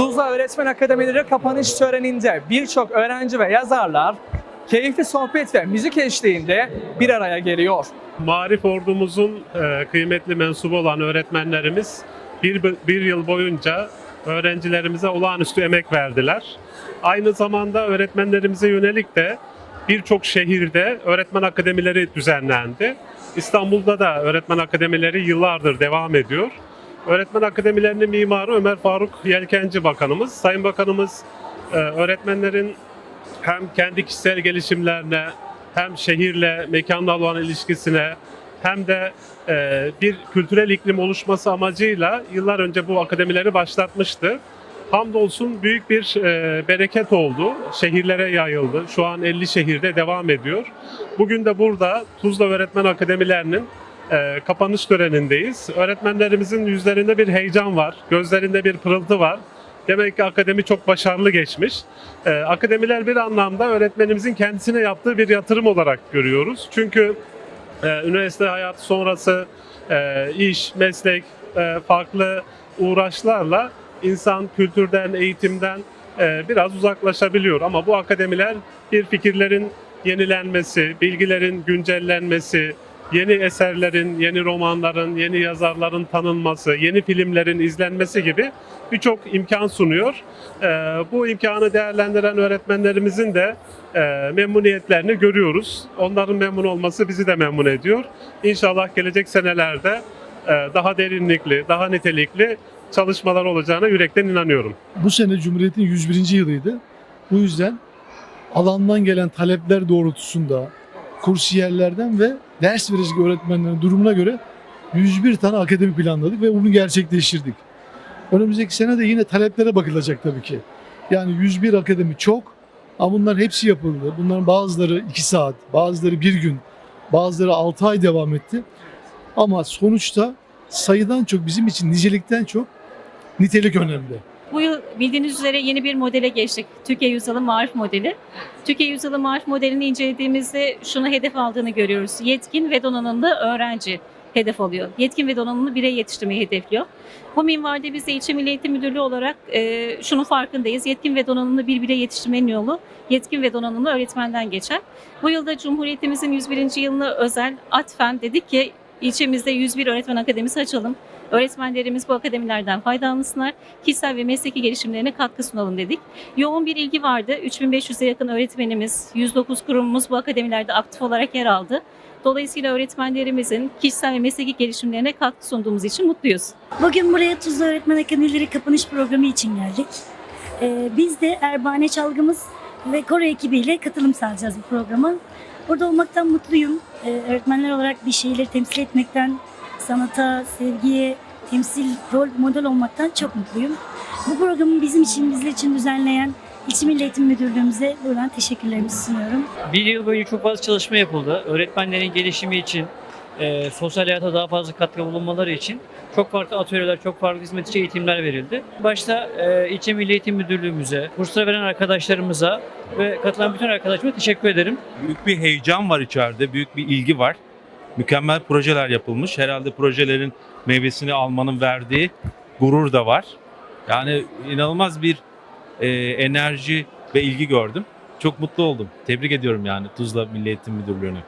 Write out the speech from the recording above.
Tuzla Öğretmen Akademileri kapanış töreninde birçok öğrenci ve yazarlar keyifli sohbet ve müzik eşliğinde bir araya geliyor. Marif ordumuzun e, kıymetli mensubu olan öğretmenlerimiz bir, bir yıl boyunca öğrencilerimize olağanüstü emek verdiler. Aynı zamanda öğretmenlerimize yönelik de birçok şehirde öğretmen akademileri düzenlendi. İstanbul'da da öğretmen akademileri yıllardır devam ediyor. Öğretmen akademilerinin mimarı Ömer Faruk Yelkenci Bakanımız. Sayın Bakanımız e, öğretmenlerin hem kendi kişisel gelişimlerine hem şehirle, mekanla olan ilişkisine hem de e, bir kültürel iklim oluşması amacıyla yıllar önce bu akademileri başlatmıştı. Hamdolsun büyük bir e, bereket oldu. Şehirlere yayıldı. Şu an 50 şehirde devam ediyor. Bugün de burada Tuzla Öğretmen Akademilerinin e, kapanış törenindeyiz. Öğretmenlerimizin yüzlerinde bir heyecan var, gözlerinde bir pırıltı var. Demek ki akademi çok başarılı geçmiş. Ee, akademiler bir anlamda öğretmenimizin kendisine yaptığı bir yatırım olarak görüyoruz. Çünkü e, üniversite hayatı sonrası e, iş, meslek, e, farklı uğraşlarla insan kültürden, eğitimden e, biraz uzaklaşabiliyor. Ama bu akademiler bir fikirlerin yenilenmesi, bilgilerin güncellenmesi, yeni eserlerin, yeni romanların, yeni yazarların tanınması, yeni filmlerin izlenmesi gibi birçok imkan sunuyor. Ee, bu imkanı değerlendiren öğretmenlerimizin de e, memnuniyetlerini görüyoruz. Onların memnun olması bizi de memnun ediyor. İnşallah gelecek senelerde e, daha derinlikli, daha nitelikli çalışmalar olacağına yürekten inanıyorum. Bu sene Cumhuriyet'in 101. yılıydı. Bu yüzden alandan gelen talepler doğrultusunda kursiyerlerden ve ders verecek öğretmenlerin durumuna göre 101 tane akademi planladık ve bunu gerçekleştirdik. Önümüzdeki sene de yine taleplere bakılacak tabii ki. Yani 101 akademi çok ama bunların hepsi yapıldı. Bunların bazıları 2 saat, bazıları 1 gün, bazıları 6 ay devam etti. Ama sonuçta sayıdan çok bizim için nicelikten çok nitelik önemli. Bu yıl bildiğiniz üzere yeni bir modele geçtik. Türkiye Yüzyılı Marif Modeli. Türkiye Yüzyılı Marif Modelini incelediğimizde şunu hedef aldığını görüyoruz. Yetkin ve donanımlı öğrenci hedef alıyor. Yetkin ve donanımlı birey yetiştirmeyi hedefliyor. Bu minvalde biz de İlçe Milli Eğitim Müdürlüğü olarak e, şunun farkındayız. Yetkin ve donanımlı bir birey yetiştirmenin yolu yetkin ve donanımlı öğretmenden geçer. Bu yılda Cumhuriyetimizin 101. yılına özel atfen dedik ki ilçemizde 101 öğretmen akademisi açalım. Öğretmenlerimiz bu akademilerden faydalansınlar. Kişisel ve mesleki gelişimlerine katkı sunalım dedik. Yoğun bir ilgi vardı. 3500'e yakın öğretmenimiz, 109 kurumumuz bu akademilerde aktif olarak yer aldı. Dolayısıyla öğretmenlerimizin kişisel ve mesleki gelişimlerine katkı sunduğumuz için mutluyuz. Bugün buraya Tuzla Öğretmen Akademileri kapanış programı için geldik. Ee, biz de Erbane Çalgımız ve Koro ekibiyle katılım sağlayacağız bu programa. Burada olmaktan mutluyum. Ee, öğretmenler olarak bir şeyleri temsil etmekten, sanata, sevgiye, temsil, rol model olmaktan çok mutluyum. Bu programı bizim için, bizler için düzenleyen İlçe Milli Eğitim Müdürlüğümüze buradan teşekkürlerimi sunuyorum. Bir yıl boyunca çok fazla çalışma yapıldı. Öğretmenlerin gelişimi için, e, sosyal hayata daha fazla katkı bulunmaları için çok farklı atölyeler, çok farklı hizmet içi eğitimler verildi. Başta e, İlçe Milli Eğitim Müdürlüğümüze, kurslara veren arkadaşlarımıza ve katılan bütün arkadaşlarıma teşekkür ederim. Büyük bir heyecan var içeride, büyük bir ilgi var. Mükemmel projeler yapılmış. Herhalde projelerin meyvesini almanın verdiği gurur da var. Yani inanılmaz bir e, enerji ve ilgi gördüm. Çok mutlu oldum. Tebrik ediyorum yani Tuzla Milli Eğitim Müdürlüğü'nü.